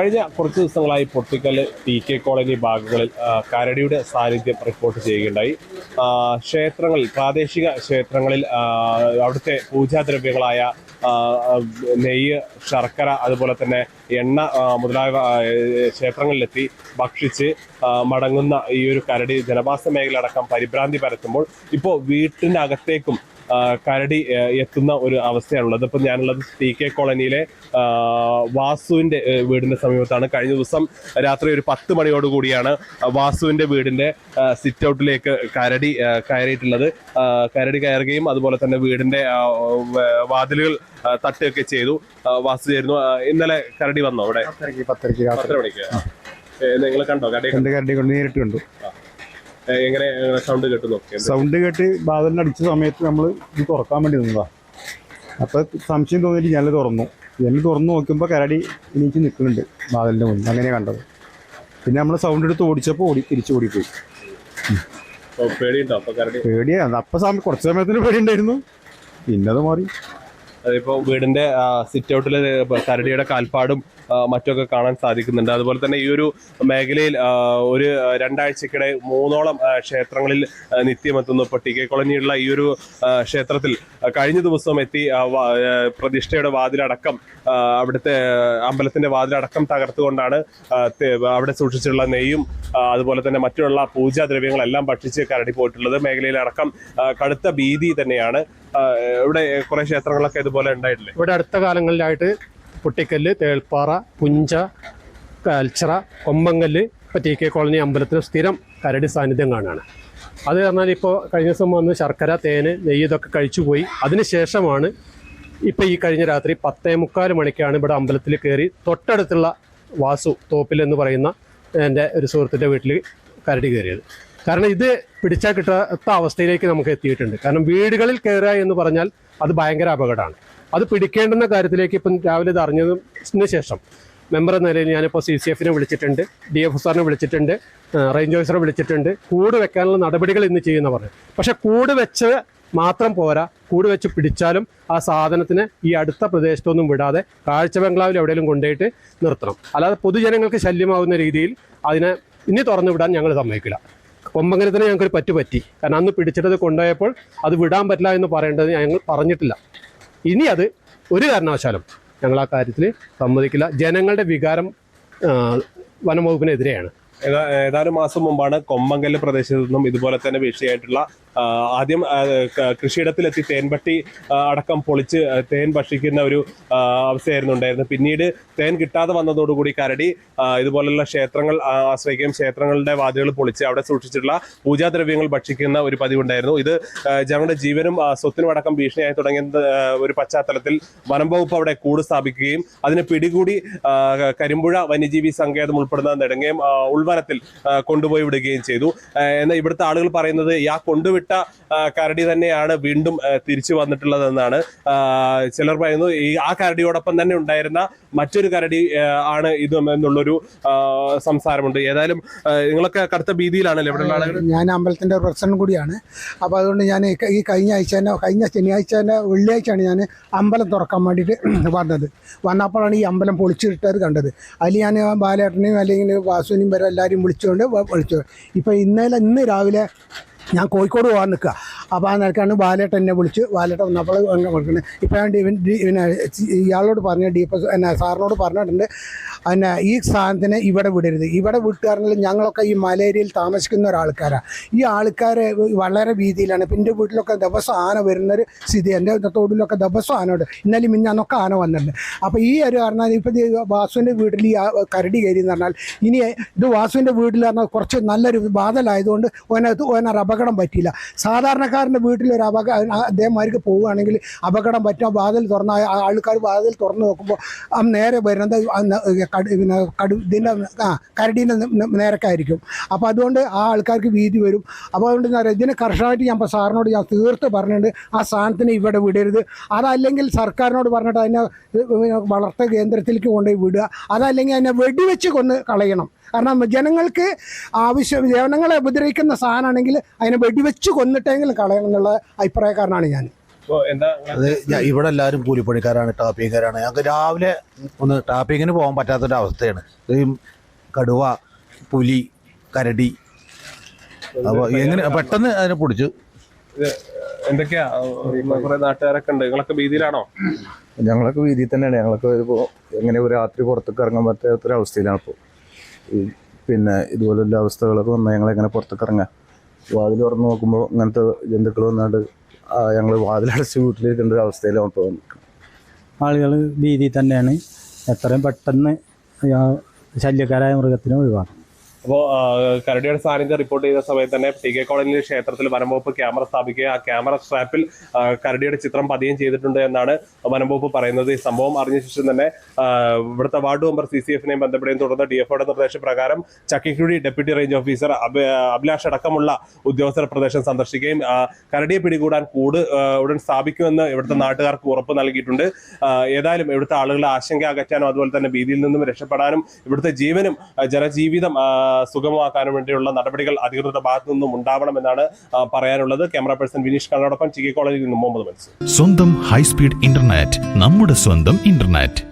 കഴിഞ്ഞ കുറച്ച് ദിവസങ്ങളായി പൊട്ടിക്കൽ ടി കെ കോളനി ഭാഗങ്ങളിൽ കരടിയുടെ സാന്നിധ്യം റിപ്പോർട്ട് ചെയ്യുകയുണ്ടായി. ക്ഷേത്രങ്ങളിൽ പ്രാദേശിക ക്ഷേത്രങ്ങളിൽ അവിടുത്തെ പൂജാദ്രവ്യങ്ങളായ നെയ്യ് ശർക്കര അതുപോലെ തന്നെ എണ്ണ മുതലായ ക്ഷേത്രങ്ങളിലെത്തി. ഭക്ഷിച്ച് മടങ്ങുന്ന ഈ ഒരു കരടി ജനവാസ മേഖല അടക്കം പരിഭ്രാന്തി പരത്തുമ്പോൾ ഇപ്പോൾ വീട്ടിനകത്തേക്കും കരടി എത്തുന്ന ഒരു അവസ്ഥയാണുള്ളത്. ഇപ്പം ഞാനുള്ളത് ടി കെ കോളനിയിലെ വാസുവിന്റെ വീടിന്റെ സമീപത്താണ്. കഴിഞ്ഞ ദിവസം രാത്രി ഒരു പത്ത് മണിയോടുകൂടിയാണ് വാസുവിന്റെ വീടിന്റെ സിറ്റ് ഔട്ടിലേക്ക് കരടി കയറിയിട്ടുള്ളത്. കരടി കയറുകയും അതുപോലെ തന്നെ വീടിന്റെ വാതിലുകൾ തട്ടുകയൊക്കെ ചെയ്തു. വാസു ചേരുന്നു. ഇന്നലെ കരടി വന്നോ അവിടെ? പത്തര മണിക്ക്. നിങ്ങൾ കണ്ടോ? കരടി രണ്ട് കരടി കൊണ്ട് നേരിട്ട് കണ്ടു. എങ്ങനെ സൗണ്ട് കേട്ടു സൗണ്ട് കേട്ട് ബാദലിന് അടിച്ച സമയത്ത് നമ്മൾ ഇത് തുറക്കാൻ വേണ്ടി നിന്നതാ. അപ്പൊ സംശയം തോന്നിയിട്ട് ഞാൻ തുറന്നു. ഞാൻ തുറന്നു നോക്കുമ്പോൾ കരടി എനിക്ക് നിൽക്കുന്നുണ്ട് ബാദലിന്റെ മുന്നിൽ. അങ്ങനെ കണ്ടത്. പിന്നെ നമ്മൾ സൗണ്ട് എടുത്ത് ഓടിച്ചപ്പോൾ ഓടി തിരിച്ചു ഓടിപ്പോയി പേടിയാണ് അപ്പൊ കുറച്ച് സമയത്തിന് പേടി ഉണ്ടായിരുന്നു പിന്നെ അത് മാറി. അതിപ്പോ വീടിന്റെ സിറ്റ് ഔട്ടിൽ കരടിയുടെ കാൽപ്പാടും മറ്റൊക്കെ കാണാൻ സാധിക്കുന്നുണ്ട്. അതുപോലെ തന്നെ ഈ ഒരു മേഖലയിൽ ഒരു രണ്ടാഴ്ചക്കിടെ മൂന്നോളം ക്ഷേത്രങ്ങളിൽ നിത്യമെത്തുന്നു ഇപ്പോൾ ടി കെ കോളനിയുള്ള ഈ ഒരു ക്ഷേത്രത്തിൽ. കഴിഞ്ഞ ദിവസം എത്തി പ്രതിഷ്ഠയുടെ വാതിലടക്കം അവിടുത്തെ അമ്പലത്തിന്റെ വാതിലടക്കം തകർത്തുകൊണ്ടാണ് അവിടെ സൂക്ഷിച്ചിട്ടുള്ള നെയ്യും അതുപോലെ തന്നെ മറ്റുള്ള പൂജാദ്രവ്യങ്ങളെല്ലാം ഭക്ഷിച്ച് കരടി പോയിട്ടുള്ളത്. മേഖലയിലടക്കം കടുത്ത ഭീതി തന്നെയാണ്. ഇവിടെ കുറെ ക്ഷേത്രങ്ങളൊക്കെ ഇതുപോലെ ഉണ്ടായിട്ടില്ലേ? ഇവിടെ അടുത്ത കാലങ്ങളിലായിട്ട് പൊട്ടിക്കല്ല് തേൾപ്പാറ പുഞ്ച കൽച്ചറ കൊമ്പങ്കല്ല് ഇപ്പോൾ ടി കെ കോളനി അമ്പലത്തിൽ സ്ഥിരം കരടി സാന്നിധ്യം കാണുകയാണ് അത് പറഞ്ഞാൽ ഇപ്പോൾ കഴിഞ്ഞ ദിവസം വന്ന് ശർക്കര തേന് നെയ്യ് ഇതൊക്കെ കഴിച്ചു പോയി അതിനുശേഷമാണ് ഇപ്പോൾ ഈ കഴിഞ്ഞ രാത്രി പത്തേ മുക്കാൽ മണിക്കാണ് ഇവിടെ അമ്പലത്തിൽ കയറി തൊട്ടടുത്തുള്ള വാസു തോപ്പിൽ എന്ന് പറയുന്ന എന്റെ ഒരു സുഹൃത്തിന്റെ വീട്ടിൽ കരടി കയറിയത്. കാരണം ഇത് പിടിച്ചാൽ കിട്ടാത്ത അവസ്ഥയിലേക്ക് നമുക്ക് എത്തിയിട്ടുണ്ട്. കാരണം വീടുകളിൽ കയറുക എന്ന് പറഞ്ഞാൽ അത് ഭയങ്കര അപകടമാണ്. അത് പിടിക്കേണ്ടുന്ന കാര്യത്തിലേക്ക് ഇപ്പം രാവിലെ ഇത് അറിഞ്ഞതിന് ശേഷം മെമ്പർ എന്ന നിലയിൽ ഞാനിപ്പോൾ സി സി എഫിനെ വിളിച്ചിട്ടുണ്ട് ഡി എഫ് സാറിനെ വിളിച്ചിട്ടുണ്ട് റേഞ്ച് ഓഫീസറെ വിളിച്ചിട്ടുണ്ട്. കൂട് വെക്കാനുള്ള നടപടികൾ ഇന്ന് ചെയ്യുന്ന പറഞ്ഞു. പക്ഷെ കൂട് വെച്ച് മാത്രം പോരാ. കൂട് വെച്ച് പിടിച്ചാലും ആ സാധനത്തിന് ഈ അടുത്ത പ്രദേശത്തൊന്നും വിടാതെ കാഴ്ച ബംഗ്ലാവിൽ എവിടെയെങ്കിലും കൊണ്ടുപോയിട്ട് നിർത്തണം. അല്ലാതെ പൊതുജനങ്ങൾക്ക് ശല്യമാവുന്ന രീതിയിൽ അതിനെ ഇനി തുറന്നു വിടാൻ ഞങ്ങൾ സമ്മതിക്കില്ല. കൊമ്പങ്കരത്തിന് ഞങ്ങൾക്കൊരു പറ്റു പറ്റി. കാരണം അന്ന് പിടിച്ചിട്ടത് കൊണ്ടുപോയപ്പോൾ അത് വിടാൻ പറ്റില്ല എന്ന് പറയേണ്ടത് ഞങ്ങൾ പറഞ്ഞിട്ടില്ല. ഇനി അത് ഒരു കാരണവശാലും ഞങ്ങൾ ആ കാര്യത്തിൽ സമ്മതിക്കില്ല. ജനങ്ങളുടെ വികാരം വനംവകുപ്പിനെതിരെയാണ് വനം വകുപ്പിനെതിരെയാണ്. ഏതാനും മാസം മുമ്പാണ് കൊമ്പങ്കൽ പ്രദേശത്തു നിന്നും ഇതുപോലെ തന്നെ ഭീഷണിയായിട്ടുള്ള ആ, ആദ്യം കൃഷിയിടത്തിലെത്തി തേൻപട്ടി അടക്കം പൊളിച്ച് തേൻ ഭക്ഷിക്കുന്ന ഒരു അവസ്ഥയായിരുന്നു ഉണ്ടായിരുന്നത് പിന്നീട് തേൻ കിട്ടാതെ വന്നതോടുകൂടി കരടി ഇതുപോലുള്ള ക്ഷേത്രങ്ങൾ ആശ്രയിക്കുകയും ക്ഷേത്രങ്ങളുടെ വാതിലുകൾ പൊളിച്ച് അവിടെ സൂക്ഷിച്ചിട്ടുള്ള പൂജാദ്രവ്യങ്ങൾ ഭക്ഷിക്കുന്ന ഒരു പതിവുണ്ടായിരുന്നു. ഇത് ജനങ്ങളുടെ ജീവനും സ്വത്തിനും അടക്കം ഭീഷണിയായി തുടങ്ങിയ ഒരു പശ്ചാത്തലത്തിൽ വനം വകുപ്പ് അവിടെ കൂട് സ്ഥാപിക്കുകയും അതിനെ പിടികൂടി കരിമ്പുഴ വന്യജീവി സങ്കേതം ഉൾപ്പെടുന്ന നെടുങ്ങയും ഉൾവനത്തിൽ കൊണ്ടുപോയി വിടുകയും ചെയ്തു. എന്നാൽ ഇവിടുത്തെ ആളുകൾ പറയുന്നത് ആ കൊണ്ടുവിട്ട ആ, കരടി തന്നെയാണ് വീണ്ടും തിരിച്ചു വന്നിട്ടുള്ളതെന്നാണ് ചിലർ പറയുന്നു. ഈ ആ കരടിയോടൊപ്പം തന്നെ ഉണ്ടായിരുന്ന മറ്റൊരു കരടി ആണ് ഇത് എന്നുള്ളൊരു സംസാരമുണ്ട്. ഏതായാലും നിങ്ങളൊക്കെ കടുത്ത ഭീതിയിലാണല്ലോ ഇവിടെയുള്ള ആളുകൾ? ഞാൻ അമ്പലത്തിന്റെ പ്രസിഡന്റ് കൂടിയാണ്. അപ്പോൾ അതുകൊണ്ട് ഞാൻ ഈ കഴിഞ്ഞ ആഴ്ച തന്നെ കഴിഞ്ഞ ശനിയാഴ്ച തന്നെ വെള്ളിയാഴ്ചയാണ് ഞാൻ അമ്പലം തുറക്കാൻ വേണ്ടിയിട്ട് വന്നത്. വന്നപ്പോഴാണ് ഈ അമ്പലം പൊളിച്ചിട്ടത് കണ്ടത്. അതിൽ ഞാൻ ബാലേട്ടനെയും അല്ലെങ്കിൽ വാസുവിനെയും വരെ എല്ലാവരും വിളിച്ചുകൊണ്ട് വിളിച്ചു. ഇപ്പോൾ ഇന്നലെ ഇന്ന് രാവിലെ ഞാൻ കോഴിക്കോട് പോകാൻ നിൽക്കുക അപ്പോൾ ആ നിലക്കാണ് ബാലേട്ടൻ എന്നെ വിളിച്ച് ബാലേട്ടൻ വന്നപ്പോൾ കൊടുക്കുന്നത് ഇപ്പോൾ ഞാൻ ഡി ഡി- ഇയാളോട് പറഞ്ഞ ഡി എന്നെ സാറിനോട് പറഞ്ഞിട്ടുണ്ട്. പിന്നെ ഈ സാധനത്തിനെ ഇവിടെ വിടരുത്. ഇവിടെ വിട്ടുകാരങ്ങളിൽ ഞങ്ങളൊക്കെ ഈ മലേരിയയിൽ താമസിക്കുന്ന ഒരാൾക്കാരാണ് ഈ ആൾക്കാരെ വളരെ വീതിയിലാണ് ഇപ്പം എന്റെ വീട്ടിലൊക്കെ ദിവസം ആന വരുന്നൊരു സ്ഥിതി. എന്റെ തോടിലൊക്കെ ദിവസം ഉണ്ട് ഇന്നലെ മിഞ്ഞാന്നൊക്കെ ആന വന്നിട്ടുണ്ട്. അപ്പോൾ ഈ ഒരു കാരണം ഇപ്പം വാസുവിന്റെ വീട്ടിൽ ഈ കരടി കയറി എന്ന് പറഞ്ഞാൽ ഇനി ഇത് വാസുവിന്റെ വീട്ടിൽ പറഞ്ഞാൽ കുറച്ച് നല്ലൊരു ബാധലായതുകൊണ്ട് ഓനകത്ത് ഓനൊരു അപകടം പറ്റിയില്ല. സാധാരണക്കാരന്റെ വീട്ടിലൊരു അപകട അദ്ദേഹമാർക്ക് പോവുകയാണെങ്കിൽ അപകടം പറ്റാൻ വാതിൽ തുറന്ന ആൾക്കാർ വാതിൽ തുറന്നു നോക്കുമ്പോൾ നേരെ വരുന്നത് കടു പിന്നെ കടു ഇതിന്റെ ആ കരടീന്റെ നേരക്കായിരിക്കും. അപ്പോൾ അതുകൊണ്ട് ആ ആൾക്കാർക്ക് വീതി വരും. അപ്പോൾ അതുകൊണ്ട് എന്താ പറയുക ഇതിനെ കർശനമായിട്ട് ഞാൻ ഇപ്പോൾ സാറിനോട് ഞാൻ തീർത്ത് പറഞ്ഞിട്ടുണ്ട്. ആ സാധനത്തിന് ഇവിടെ വിടരുത്. അതല്ലെങ്കിൽ സർക്കാരിനോട് പറഞ്ഞിട്ട് അതിനെ വളർത്ത കേന്ദ്രത്തിലേക്ക് കൊണ്ടുപോയി വിടുക. അതല്ലെങ്കിൽ അതിനെ വെടിവെച്ച് കൊന്ന് കളയണം. കാരണം ജനങ്ങൾക്ക് ആവശ്യം ജനങ്ങളെ ഉപദ്രവിക്കുന്ന സാധനമാണെങ്കിൽ അതിനെ വെടിവെച്ച് കൊന്നിട്ടെങ്കിലും കളയണം എന്നുള്ള അഭിപ്രായക്കാരനാണ് ഞാൻ. അത് ഇവിടെ എല്ലാവരും കൂലിപ്പണിക്കാരാണ് ടാപ്പിങ്ങുകാരാണ്. ഞങ്ങൾക്ക് രാവിലെ ഒന്ന് ടാപ്പിങ്ങിന് പോകാൻ പറ്റാത്തൊരവസ്ഥയാണ്. ഈ കടുവ പുലി കരടി. അപ്പോൾ എങ്ങനെ പെട്ടെന്ന് അതിനെ പിടിച്ചു. എന്തൊക്കെയാ? കുറെ നാട്ടുകാരൊക്കെ ഉണ്ട്. നിങ്ങളൊക്കെ ഭീതിയിലാണോ? ഞങ്ങളൊക്കെ വീതിയിൽ തന്നെയാണ്. ഞങ്ങളൊക്കെ ഇപ്പോൾ എങ്ങനെ ഒരു രാത്രി പുറത്തേക്ക് ഇറങ്ങാൻ പറ്റാത്തൊരവസ്ഥയിലാണ് ഇപ്പോൾ ഈ പിന്നെ ഇതുപോലുള്ള അവസ്ഥകളൊക്കെ വന്നാൽ ഞങ്ങൾ എങ്ങനെ പുറത്തേക്ക് ഇറങ്ങാം വാതിൽ തുറന്ന് നോക്കുമ്പോൾ ഇങ്ങനത്തെ ജന്തുക്കൾ വന്നാണ്ട് ഞങ്ങൾ വാതിലടച്ച് വീട്ടിലിരിക്കേണ്ട ഒരു അവസ്ഥയിലാണ് ഇപ്പോൾ ആളുകൾ ഭീതി തന്നെയാണ്. എത്രയും പെട്ടെന്ന് ശല്യക്കാരായ മൃഗത്തിനെ ഒഴിവാക്കണം. അപ്പോൾ കരടിയുടെ സാന്നിധ്യം റിപ്പോർട്ട് ചെയ്ത സമയത്ത് തന്നെ ടി കെ കോളനിയിലെ ക്ഷേത്രത്തിൽ വനംവകുപ്പ് ക്യാമറ സ്ഥാപിക്കുക. ആ ക്യാമറ സ്ട്രാപ്പിൽ കരടിയുടെ ചിത്രം പതിയും ചെയ്തിട്ടുണ്ട് എന്നാണ് വനംവകുപ്പ് പറയുന്നത്. ഈ സംഭവം അറിഞ്ഞ ശേഷം തന്നെ ഇവിടുത്തെ വാർഡ് മെമ്പർ സി സി എഫിനെയും ബന്ധപ്പെടുകയും തുടർന്ന് ഡി എഫ്ഒയുടെ നിർദ്ദേശപ്രകാരം Chakkikuzhi deputy range officer Abhilash അടക്കമുള്ള ഉദ്യോഗസ്ഥർ പ്രദേശം സന്ദർശിക്കുകയും കരടിയെ പിടികൂടാൻ കൂട് ഉടൻ സ്ഥാപിക്കുമെന്ന് ഇവിടുത്തെ നാട്ടുകാർക്ക് ഉറപ്പ് നൽകിയിട്ടുണ്ട്. ഏതായാലും ഇവിടുത്തെ ആളുകളെ ആശങ്ക അകറ്റാനും അതുപോലെ തന്നെ ഭീതിയിൽ നിന്നും രക്ഷപ്പെടാനും ഇവിടുത്തെ ജീവനും ജനജീവിതം ആ, സുഗമമാക്കാനും വേണ്ടിയുള്ള നടപടികൾ അധികൃതരുടെ ഭാഗത്തു നിന്നും ഉണ്ടാവണമെന്നാണ് പറയാനുള്ളത്. ക്യാമറ പേഴ്സൺ വിനീഷ് കണ്ണോടൊപ്പം ടി കെ കോളേജിൽ നിന്നും മുഹമ്മദ് മനസ്സ് സ്വന്തം ഹൈസ്പീഡ് ഇന്റർനെറ്റ് നമ്മുടെ സ്വന്തം ഇന്റർനെറ്റ്.